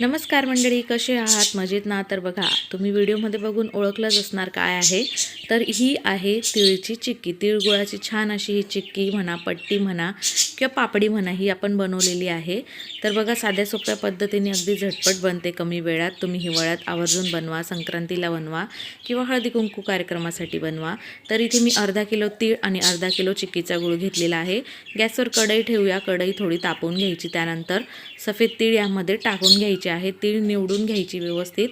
नमस्कार मंडळी कसे आहात? मजेत ना? तर बघा तुम्ही व्हिडिओमध्ये बघून ओळखलंच असणार काय आहे. तर ही आहे तिळची चिक्की. तिळगुळाची छान अशी ही चिक्की म्हणा पट्टी म्हणा किंवा पापडी म्हणा ही आपण बनवलेली आहे. तर बघा साध्या सोप्या पद्धतीने अगदी झटपट बनते कमी वेळात. तुम्ही हिवाळ्यात आवर्जून बनवा संक्रांतीला बनवा किंवा हळदी कुंकू कार्यक्रमासाठी बनवा. तर इथे मी अर्धा किलो तीळ आणि अर्धा किलो चिक्कीचा गुळ घेतलेला आहे. गॅसवर कढई ठेवूया. कढई थोडी तापवून घ्यायची. त्यानंतर सफेद तीळ यामध्ये टाकून घ्यायची. आहे तीळ निवडून घ्यायची व्यवस्थित.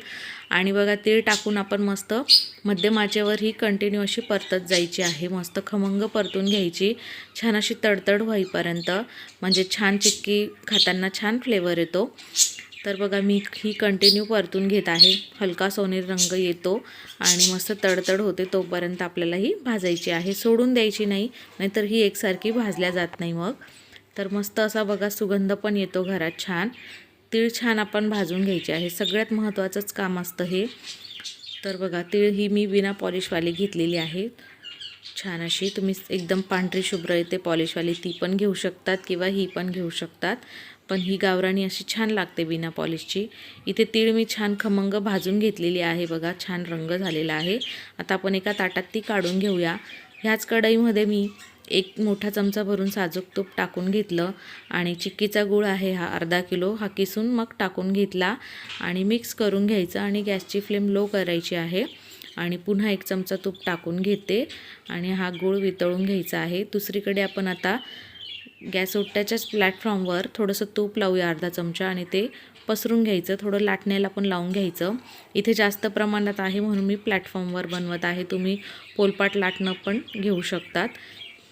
आणि बघा तीळ टाकून आपण मस्त मध्यमाचेवर ही कंटिन्यू अशी परतत जायची आहे. मस्त खमंग परतून घ्यायची. छान अशी तडतड होईपर्यंत. म्हणजे छान चिक्की खाताना छान फ्लेवर येतो. तर बघा मी ही कंटिन्यू परतून घेत आहे. हलका सोनेरी रंग येतो आणि मस्त तडतड होते तोपर्यंत आपल्याला ही भाजायची आहे. सोडून द्यायची नाही नाहीतर ही एकसारखी भाजल्या जात नाही मग. तर मस्त असा बघा सुगंध पण येतो घरात छान. तीळ छान आपण भाजून घ्यायचे आहे. सगळ्यात महत्त्वाचंच काम असतं हे. तर बघा तीळ ही मी विना पॉलिशवाली घेतलेली आहे. छान अशी तुम्ही एकदम पांढरी शुभ्र येते पॉलिशवाली. ती पण घेऊ शकतात किंवा ही पण घेऊ शकतात. पण ही गावराणी अशी छान लागते बिना पॉलिशची. इथे तीळ मी छान खमंग भाजून घेतलेली आहे बघा. छान रंग झालेला आहे. आता आपण एका ताटात ती काढून घेऊया. ह्याच कढईमध्ये मी एक मोठा चमचा भरून साजूक तूप टाकून घेतलं आणि चिक्कीचा गूळ आहे हा अर्धा किलो हा किसून मग टाकून घेतला आणि मिक्स करून घ्यायचं आणि गॅसची फ्लेम लो करायची आहे आणि पुन्हा एक चमचा तूप टाकून घेते आणि हा गूळ वितळून घ्यायचा आहे. दुसरीकडे आपण आता गॅस ओट्याच्याच प्लॅटफॉर्मवर थोडंसं तूप लावूया अर्धा चमचा आणि ते पसरून घ्यायचं थोडं लाटण्याला पण लावून घ्यायचं. इथे जास्त प्रमाणात आहे म्हणून मी प्लॅटफॉर्मवर बनवत आहे तुम्ही पोलपाट लाटणं पण घेऊ शकतात.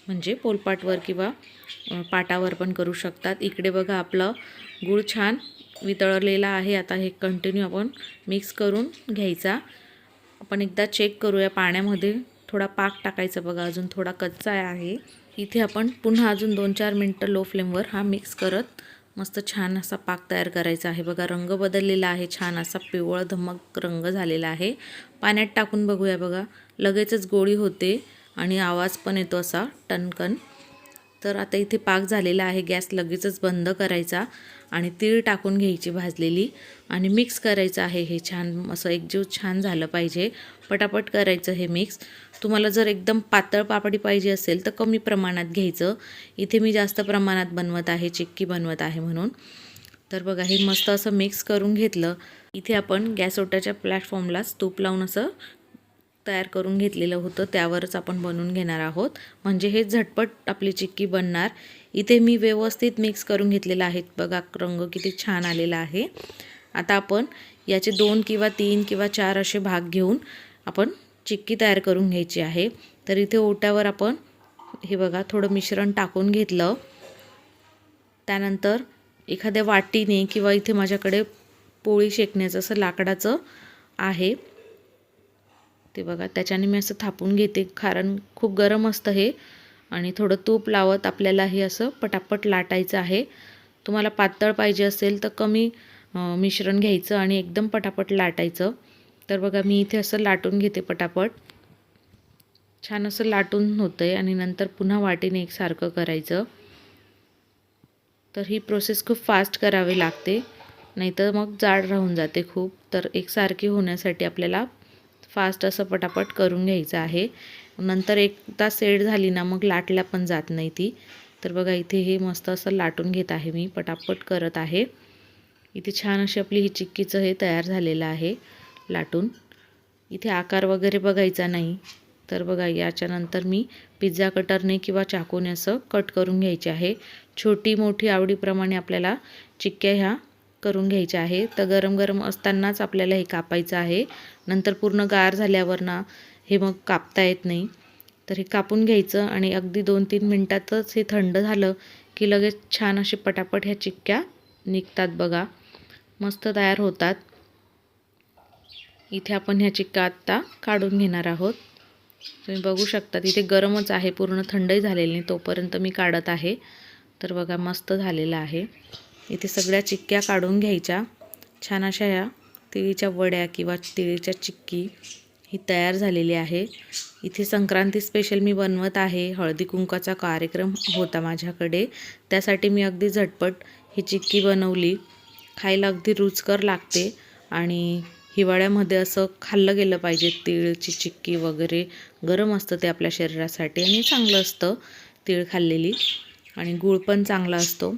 म्हणजे पोलपाटवर किंवा पाटावर पण करू शकतात. इकडे बघा आपलं गूळ छान वितळलेला आहे. आता हे कंटिन्यू आपण मिक्स करून घ्यायचा. आपण एकदा चेक करूया पाण्यामध्ये. थोडा पाक टाकायचा बघा. अजून थोडा कच्चा आहे. इथे आपण पुन्हा अजून दोन चार मिनटं लो फ्लेमवर हा मिक्स करत मस्त छान असा पाक तयार करायचा आहे. बघा रंग बदललेला आहे. छान असा पिवळ धमक रंग झालेला आहे. पाण्यात टाकून बघूया बघा. लगेचच गोळी होते. आणि आवाज पण येतो असा टनकन तर आता इथे पाक झालेला आहे गॅस लगेचच बंद करायचा आणि तीळ टाकून घ्यायची भाजलेली आणि मिक्स करायचं आहे हे छान असं एकजीव छान झालं पाहिजे. पटापट करायचं हे मिक्स. तुम्हाला जर एकदम पातळ पापडी पाहिजे असेल तर कमी प्रमाणात घ्यायचं. इथे मी जास्त प्रमाणात बनवत आहे चिक्की बनवत आहे म्हणून. तर बघा हे मस्त असं मिक्स करून घेतलं. इथे आपण गॅस ओट्याच्या प्लॅटफॉर्मलाच तूप लावून असं तयार करून घेतलेलं होतं त्यावरच आपण बनवून घेणार आहोत. म्हणजे हे झटपट आपली चिक्की बनणार. इथे मी व्यवस्थित मिक्स करून घेतलेलं आहे. बघा रंग किती छान आलेला आहे. आता आपण याचे दोन किंवा तीन किंवा चार असे भाग घेऊन आपण चिक्की तयार करून घ्यायची आहे. तर इथे ओट्यावर आपण हे बघा थोडं मिश्रण टाकून घेतलं. त्यानंतर एखाद्या वाटीने किंवा इथे माझ्याकडे पोळी शेकण्याचं असं लाकडाचं आहे. ते बघा. त्याच्याने मी असं थापून घेते. कारण खूप गरम असतं हे. आणि थोडं तूप लावत आपल्याला हे असं पटापट लाटायचं आहे. तुम्हाला पातळ पाहिजे असेल तर कमी मिश्रण घ्यायचं आणि एकदम पटापट लाटायचं. तर बघा मी इथे असं लाटून घेते पटापट. छान असं लाटून होतं आहे आणि नंतर पुन्हा वाटीने एकसारखं करायचं. तर ही प्रोसेस खूप फास्ट करावी लागते. नाहीतर मग जाड राहून जाते खूप. तर एकसारखी होण्यासाठी आपल्याला फास्ट असं पटापट करून घ्यायचं आहे. नंतर एक तास सेट झाली ना मग लाटल्या पण जात नाही ती. तर बघा इथे हे मस्त असं लाटून घेत आहे मी पटापट करत आहे. इथे छान अशी आपली ही चिक्कीचं हे तयार झालेलं आहे लाटून. इथे आकार वगैरे बघायचा नाही. तर बघा याच्यानंतर मी पिझ्झा कटरने किंवा चाकूने असं कट करून घ्यायचे आहे. छोटी मोठी आवडीप्रमाणे आपल्याला चिक्क्या ह्या करून घ्यायचे आहे. तर गरम गरम असतानाच आपल्याला हे कापायचं आहे. नंतर पूर्ण गार झाल्यावर ना हे मग कापता येत नाही. तर हे कापून घ्यायचं आणि अगदी दोन तीन मिनटातच हे थंड झालं की लगेच छान असे पटापट ह्या चिक्क्या निघतात बघा. मस्त तयार होतात. इथे आपण ह्या चिक्का आत्ता काढून घेणार आहोत. तुम्ही बघू शकता इथे गरमच आहे. पूर्ण थंडही झालेली नाही तोपर्यंत मी काढत आहे. तर बघा मस्त झालेलं आहे. इथे सगळ्या चिक्क्या काढून घ्यायच्या. छान अशा ह्या तिळीच्या वड्या किंवा तिळीच्या चिक्की ही तयार झालेली आहे. इथे संक्रांती स्पेशल मी बनवत आहे. हळदी कुंकाचा कार्यक्रम होता माझ्याकडे. त्यासाठी मी अगदी झटपट ही चिक्की बनवली. खायला अगदी रुचकर लागते आणि हिवाळ्यामध्ये असं खाल्लं गेलं पाहिजे. तिळची चिक्की वगैरे गरम असतं ते आपल्या शरीरासाठी आणि चांगलं असतं तिळ खाल्लेली. आणि गूळ पण चांगला असतो.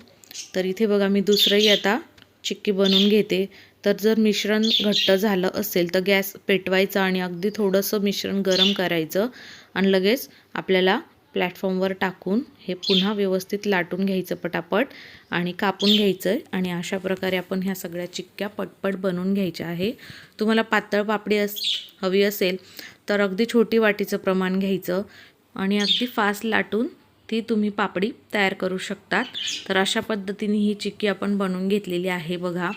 तर इथे बघा मी दुसरंही आता चिक्की बनवून घेते. तर जर मिश्रण घट्ट झालं असेल तर गॅस पेटवायचा आणि अगदी थोडंसं मिश्रण गरम करायचं आणि लगेच आपल्याला प्लॅटफॉर्मवर टाकून हे पुन्हा व्यवस्थित लाटून घ्यायचं पटापट आणि कापून घ्यायचं आहे आणि अशा प्रकारे आपण ह्या सगळ्या चिक्क्या पटपट बनवून घ्यायच्या आहे. तुम्हाला पातळ पापडी अस हवी असेल तर अगदी छोटी वाटीचं प्रमाण घ्यायचं आणि अगदी फास्ट लाटून ती तुम्ही पापडी तयार करू शकतात. तर अशा पद्धतीने ही चिक्की आपण बनवून घेतलेली आहे बघा.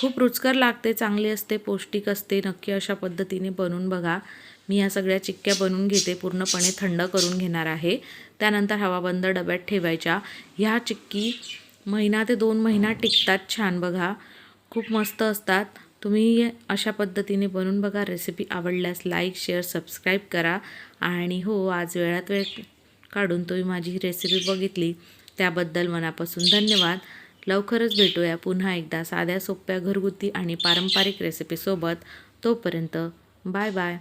खूप रुचकर लागते चांगली असते पौष्टिक असते. नक्की अशा पद्धतीने बनवून बघा. मी या सगळ्या चिक्क्या बनवून घेते पूर्णपणे थंड करून घेणार आहे. त्यानंतर हवाबंद डब्यात ठेवायच्या. ह्या चिक्की महिना ते दोन महिना टिकतात छान बघा. खूप मस्त असतात. तुम्ही अशा पद्धतीने बनवून बघा. रेसिपी आवडल्यास लाईक शेअर सबस्क्राईब करा. आणि हो आज वेळात वेळ काढून तुम्ही माझी ही रेसिपी बघितली. त्याबद्दल मनापासून धन्यवाद. लवकरच भेटूया पुन्हा एकदा साध्या सोप्या घरगुती आणि पारंपरिक रेसिपीसोबत तोपर्यंत बाय बाय